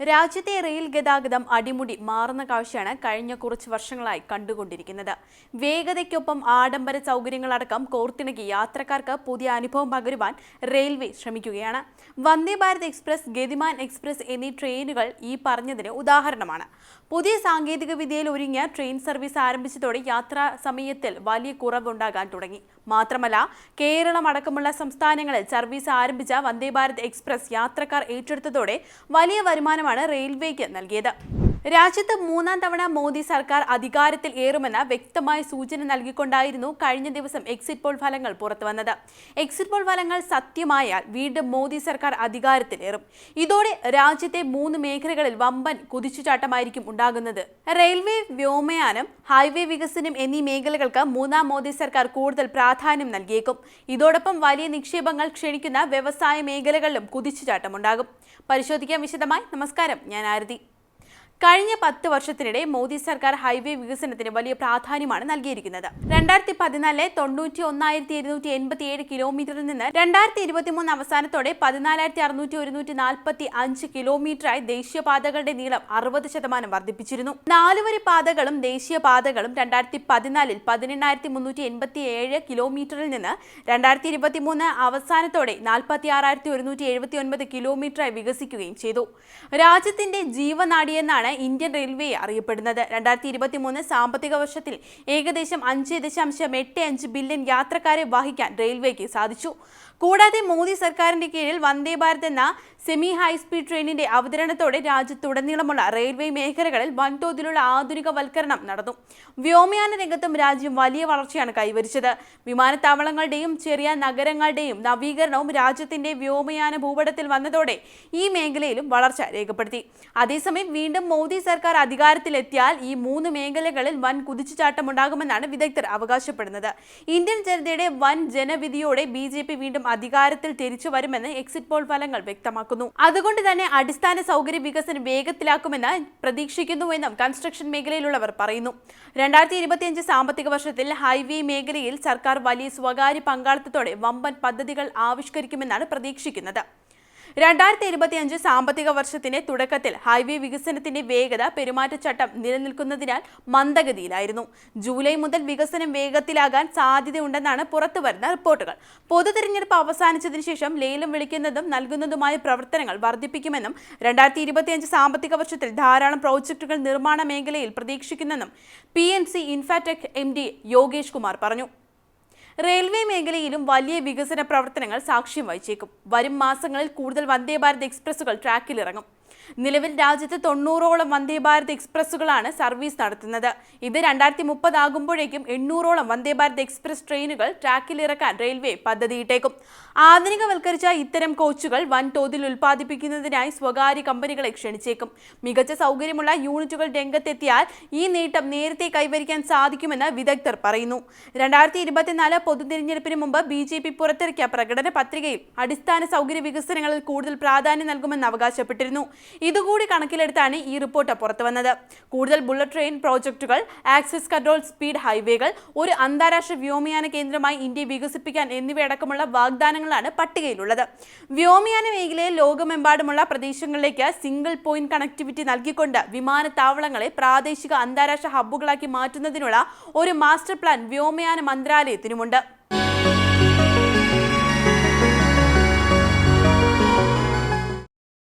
രാജ്യത്തെ റെയിൽ ഗതാഗതം അടിമുടി മാറുന്ന കാഴ്ചയാണ് കഴിഞ്ഞ കുറച്ച് വർഷങ്ങളായി കണ്ടുകൊണ്ടിരിക്കുന്നത്. വേഗതയ്ക്കൊപ്പം ആഡംബര സൗകര്യങ്ങളടക്കം കോർത്തിണക്കി യാത്രക്കാർക്ക് പുതിയ അനുഭവം പകരുവാൻ റെയിൽവേ ശ്രമിക്കുകയാണ്. വന്ദേ ഭാരത് എക്സ്പ്രസ് ഗതിമാൻ എക്സ്പ്രസ് എന്നീ ട്രെയിനുകൾ ഈ പറഞ്ഞതിന് ഉദാഹരണമാണ്. പുതിയ സാങ്കേതിക വിദ്യയിൽ ഒരുങ്ങിയ ട്രെയിൻ സർവീസ് ആരംഭിച്ചതോടെ യാത്രാ സമയത്തിൽ വലിയ കുറവുണ്ടാകാൻ തുടങ്ങി. മാത്രമല്ല കേരളം അടക്കമുള്ള സംസ്ഥാനങ്ങളിൽ സർവീസ് ആരംഭിച്ച വന്ദേ ഭാരത് എക്സ്പ്രസ് യാത്രക്കാർ ഏറ്റെടുത്തതോടെ വലിയ വരുമാനമാണ് റെയിൽവേക്ക് നൽകിയത്. രാജ്യത്ത് മൂന്നാം തവണ മോദി സർക്കാർ അധികാരത്തിൽ ഏറുമെന്ന വ്യക്തമായ സൂചന നൽകിക്കൊണ്ടായിരുന്നു കഴിഞ്ഞ ദിവസം എക്സിറ്റ് പോൾ ഫലങ്ങൾ പുറത്തുവന്നത് എക്സിറ്റ് പോൾ ഫലങ്ങൾ സത്യമായാൽ വീണ്ടും മോദി സർക്കാർ അധികാരത്തിലേറും ഇതോടെ രാജ്യത്തെ മൂന്ന് മേഖലകളിൽ വമ്പൻ കുതിച്ചുചാട്ടമായിരിക്കും ഉണ്ടാകുന്നത്. റെയിൽവേ വ്യോമയാനം ഹൈവേ വികസനം എന്നീ മേഖലകൾക്ക് മൂന്നാം മോദി സർക്കാർ കൂടുതൽ പ്രാധാന്യം നൽകിയേക്കും. ഇതോടൊപ്പം വലിയ നിക്ഷേപങ്ങൾ ക്ഷണിക്കുന്ന വ്യവസായ മേഖലകളിലും കുതിച്ചുചാട്ടമുണ്ടാകും. പരിശോധിക്കാൻ വിശദമായി. നമസ്കാരം. ഞാൻ ആരതി. കഴിഞ്ഞ പത്ത് വർഷത്തിനിടെ മോദി സർക്കാർ ഹൈവേ വികസനത്തിന് വലിയ പ്രാധാന്യമാണ് നൽകിയിരിക്കുന്നത്. രണ്ടായിരത്തി പതിനാലിലെ തൊണ്ണൂറ്റി ഒന്നായിരത്തി ഇരുന്നൂറ്റി എൺപത്തി ഏഴ് കിലോമീറ്ററിൽ നിന്ന് രണ്ടായിരത്തി ഇരുപത്തിമൂന്ന് അവസാനത്തോടെ പതിനാലായിരത്തി അറുന്നൂറ്റി ഒരുന്നൂറ്റി നാൽപ്പത്തി അഞ്ച് കിലോമീറ്ററായി ദേശീയപാതകളുടെ നീളം അറുപത് ശതമാനം വർദ്ധിപ്പിച്ചിരുന്നു. നാലുവരി പാതകളും ദേശീയപാതകളും രണ്ടായിരത്തി പതിനാലിൽ പതിനെണ്ണായിരത്തി മുന്നൂറ്റി എൺപത്തി ഏഴ് കിലോമീറ്ററിൽ നിന്ന് രണ്ടായിരത്തി ഇരുപത്തിമൂന്ന് അവസാനത്തോടെ നാൽപ്പത്തി ആറായിരത്തി ഒരുന്നൂറ്റി എഴുപത്തി ഒൻപത് കിലോമീറ്ററായി വികസിക്കുകയും ചെയ്തു. രാജ്യത്തിന്റെ ജീവനാഡിയെന്നാണ് ഇന്ത്യൻ റെയിൽവേ അറിയപ്പെടുന്നത്. രണ്ടായിരത്തി ഇരുപത്തി മൂന്ന് സാമ്പത്തിക വർഷത്തിൽ ഏകദേശം അഞ്ച് ദശാംശം എട്ട് അഞ്ച് ബില്യൺ യാത്രക്കാരെ വഹിക്കാൻ റെയിൽവേക്ക് സാധിച്ചു. കൂടാതെ മോദി സർക്കാരിന്റെ കീഴിൽ വന്ദേ ഭാരത് എന്ന സെമി ഹൈസ്പീഡ് ട്രെയിനിന്റെ അവതരണത്തോടെ രാജ്യത്തുടനീളമുള്ള റെയിൽവേ മേഖലകളിൽ വൻതോതിലുള്ള ആധുനികവൽക്കരണം നടന്നു. വ്യോമയാന രംഗത്തും രാജ്യം വലിയ വളർച്ചയാണ് കൈവരിച്ചത്. വിമാനത്താവളങ്ങളുടെയും ചെറിയ നഗരങ്ങളുടെയും നവീകരണവും രാജ്യത്തിന്റെ വ്യോമയാന ഭൂപടത്തിൽ വന്നതോടെ ഈ മേഖലയിലും വളർച്ച രേഖപ്പെടുത്തി. അതേസമയം വീണ്ടും മോദി സർക്കാർ അധികാരത്തിലെത്തിയാൽ ഈ മൂന്ന് മേഖലകളിൽ വൻ കുതിച്ചുചാട്ടമുണ്ടാകുമെന്നാണ് വിദഗ്ധർ അവകാശപ്പെടുന്നത്. ഇന്ത്യൻ ജനതയുടെ വൻ ജനവിധിയോടെ ബി ജെ പി വീണ്ടും അധികാരത്തിൽ തിരിച്ചു വരുമെന്ന് എക്സിറ്റ് പോൾ ഫലങ്ങൾ വ്യക്തമാക്കുന്നു. അതുകൊണ്ട് തന്നെ അടിസ്ഥാന സൗകര്യ വികസനം വേഗത്തിലാക്കുമെന്ന് പ്രതീക്ഷിക്കുന്നുവെന്നും കൺസ്ട്രക്ഷൻ മേഖലയിലുള്ളവർ പറയുന്നു. രണ്ടായിരത്തി ഇരുപത്തിയഞ്ച് സാമ്പത്തിക വർഷത്തിൽ ഹൈവേ മേഖലയിൽ സർക്കാർ വലിയ സ്വകാര്യ പങ്കാളിത്തത്തോടെ വമ്പൻ പദ്ധതികൾ ആവിഷ്കരിക്കുമെന്നാണ് പ്രതീക്ഷിക്കുന്നത്. രണ്ടായിരത്തി ഇരുപത്തിയഞ്ച് സാമ്പത്തിക വർഷത്തിന്റെ തുടക്കത്തിൽ ഹൈവേ വികസനത്തിന്റെ വേഗത പെരുമാറ്റച്ചട്ടം നിലനിൽക്കുന്നതിനാൽ മന്ദഗതിയിലായിരുന്നു. ജൂലൈ മുതൽ വികസനം വേഗത്തിലാകാൻ സാധ്യതയുണ്ടെന്നാണ് പുറത്തുവരുന്ന റിപ്പോർട്ടുകൾ. പൊതു തിരഞ്ഞെടുപ്പ് അവസാനിച്ചതിനു ശേഷം ലേലം വിളിക്കുന്നതും നൽകുന്നതുമായ പ്രവർത്തനങ്ങൾ വർദ്ധിപ്പിക്കുമെന്നും രണ്ടായിരത്തി ഇരുപത്തിയഞ്ച് സാമ്പത്തിക വർഷത്തിൽ ധാരാളം പ്രോജക്ടുകൾ നിർമ്മാണ മേഖലയിൽ പ്രതീക്ഷിക്കുന്നെന്നും P N C Infratech M D Yogesh Kumar പറഞ്ഞു. റെയിൽവേ മേഖലയിലും വലിയ വികസന പ്രവർത്തനങ്ങൾ സാക്ഷ്യം വഹിച്ചേക്കും. വരും മാസങ്ങളിൽ കൂടുതൽ വന്ദേ ഭാരത് എക്സ്പ്രസുകൾ ട്രാക്കിലിറങ്ങും. നിലവിൽ രാജ്യത്ത് തൊണ്ണൂറോളം വന്ദേ ഭാരത് എക്സ്പ്രസ്സുകളാണ് സർവീസ് നടത്തുന്നത്. ഇത് രണ്ടായിരത്തി മുപ്പതാകുമ്പോഴേക്കും എണ്ണൂറോളം വന്ദേ ഭാരത് എക്സ്പ്രസ് ട്രെയിനുകൾ ട്രാക്കിലിറക്കാൻ റെയിൽവേ പദ്ധതിയിട്ടേക്കും. ആധുനികവൽക്കരിച്ച ഇത്തരം കോച്ചുകൾ വൻതോതിൽ ഉൽപ്പാദിപ്പിക്കുന്നതിനായി സ്വകാര്യ കമ്പനികളെ ക്ഷണിച്ചേക്കും. മികച്ച സൗകര്യമുള്ള യൂണിറ്റുകൾ രംഗത്തെത്തിയാൽ ഈ നേട്ടം നേരത്തെ കൈവരിക്കാൻ സാധിക്കുമെന്ന് വിദഗ്ധർ പറയുന്നു. രണ്ടായിരത്തി ഇരുപത്തിനാല് പൊതുതിരഞ്ഞെടുപ്പിന് മുമ്പ് ബി ജെ പി പുറത്തിറക്കിയ പ്രകടന പത്രികയിൽ അടിസ്ഥാന സൗകര്യ വികസനങ്ങളിൽ കൂടുതൽ പ്രാധാന്യം നൽകുമെന്ന് അവകാശപ്പെട്ടിരുന്നു. ഇതുകൂടി കണക്കിലെടുത്താണ് ഈ റിപ്പോർട്ട് പുറത്തു വന്നത്. കൂടുതൽ ബുള്ളറ്റ് ട്രെയിൻ പ്രോജക്റ്റുകൾ ആക്സിസ് കൺട്രോൾ സ്പീഡ് ഹൈവേകൾ ഒരു അന്താരാഷ്ട്ര വ്യോമയാന കേന്ദ്രമായി ഇന്ത്യ വികസിപ്പിക്കാൻ എന്നിവയടക്കമുള്ള വാഗ്ദാനങ്ങളാണ് പട്ടികയിലുള്ളത്. വ്യോമയാന മേഖലയിൽ ലോകമെമ്പാടുമുള്ള പ്രദേശങ്ങളിലേക്ക് സിംഗിൾ പോയിന്റ് കണക്ടിവിറ്റി നൽകിക്കൊണ്ട് വിമാനത്താവളങ്ങളെ പ്രാദേശിക അന്താരാഷ്ട്ര ഹബ്ബുകളാക്കി മാറ്റുന്നതിനുള്ള ഒരു മാസ്റ്റർ പ്ലാൻ വ്യോമയാന മന്ത്രാലയത്തിനുമുണ്ട്.